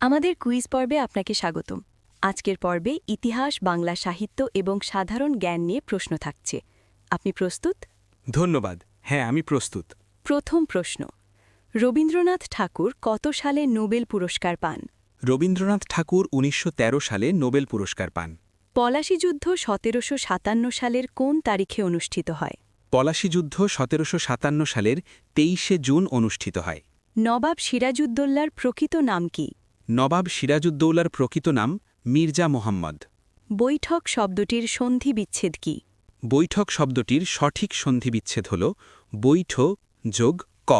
আমাদের কুইজ পর্বে আপনাকে স্বাগতম। আজকের পর্বে ইতিহাস বাংলা সাহিত্য এবং সাধারণ জ্ঞান নিয়ে প্রশ্ন থাকছে। আপনি প্রস্তুত? ধন্যবাদ। হ্যাঁ আমি প্রস্তুত। প্রথম প্রশ্ন। রবীন্দ্রনাথ ঠাকুর কত সালে নোবেল পুরস্কার পান? রবীন্দ্রনাথ ঠাকুর উনিশশো তেরো সালে নোবেল পুরস্কার পান। পলাশী যুদ্ধ সতেরোশো সাতান্ন সালের কোন তারিখে অনুষ্ঠিত হয়? পলাশী যুদ্ধ সতেরোশো সাতান্ন সালের তেইশে জুন অনুষ্ঠিত হয়। নবাব সিরাজউদ্দৌলার প্রকৃত নাম কি? নবাব সিরাজউদ্দৌলার প্রকৃত নাম মির্জা মোহাম্মদ। বৈঠক শব্দটির সন্ধি বিচ্ছেদ কি? বৈঠক শব্দটির সঠিক সন্ধিবিচ্ছেদ হল বৈঠ যোগ ক।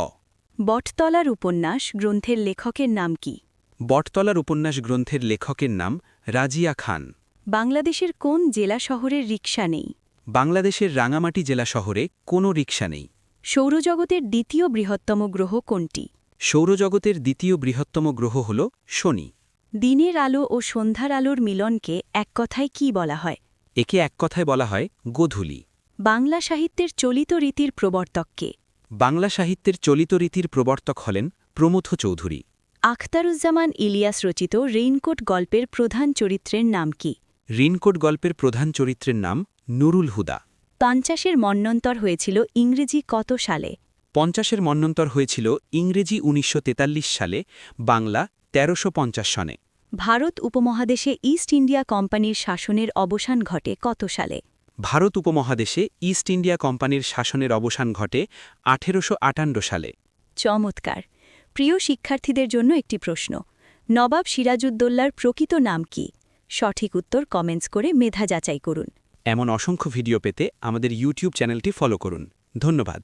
বটতলার উপন্যাস গ্রন্থের লেখকের নাম কি? বটতলার উপন্যাস গ্রন্থের লেখকের নাম রাজিয়া খান। বাংলাদেশের কোন জেলা শহরের রিক্সা নেই? বাংলাদেশের রাঙামাটি জেলা শহরে কোনো রিক্সা নেই। সৌরজগতের দ্বিতীয় বৃহত্তম গ্রহ কোনটি? সৌরজগতের দ্বিতীয় বৃহত্তম গ্রহ হল শনি। দিনের আলো ও সন্ধ্যার আলোর মিলনকে এক কথায় কি বলা হয়? একে এক কথায় বলা হয় গোধূলি। বাংলা সাহিত্যের চলিত রীতির প্রবর্তককে বাংলা সাহিত্যের চলিত রীতির প্রবর্তক হলেন প্রমথ চৌধুরী। আখতারুজ্জামান ইলিয়াস রচিত রেইনকোট গল্পের প্রধান চরিত্রের নাম কি? রেইনকোট গল্পের প্রধান চরিত্রের নাম নুরুল হুদা। পঞ্চাশের মন্বন্তর হয়েছিল ইংরেজি কত সালে? পঞ্চাশের মন্বন্তর হয়েছিল ইংরেজি উনিশশো তেতাল্লিশ সালে বাংলা তেরোশো সনে। ভারত উপমহাদেশে ইস্ট ইন্ডিয়া কোম্পানির শাসনের অবসান ঘটে কত সালে? ভারত উপমহাদেশে ইস্ট ইন্ডিয়া কোম্পানির শাসনের অবসান ঘটে আঠেরোশ আটান্ন সালে। চমৎকার। প্রিয় শিক্ষার্থীদের জন্য একটি প্রশ্ন। নবাব সিরাজউদ্দৌলার প্রকৃত নাম কি? সঠিক উত্তর কমেন্টস করে মেধা যাচাই করুন। এমন অসংখ্য ভিডিও পেতে আমাদের ইউটিউব চ্যানেলটি ফলো করুন। ধন্যবাদ।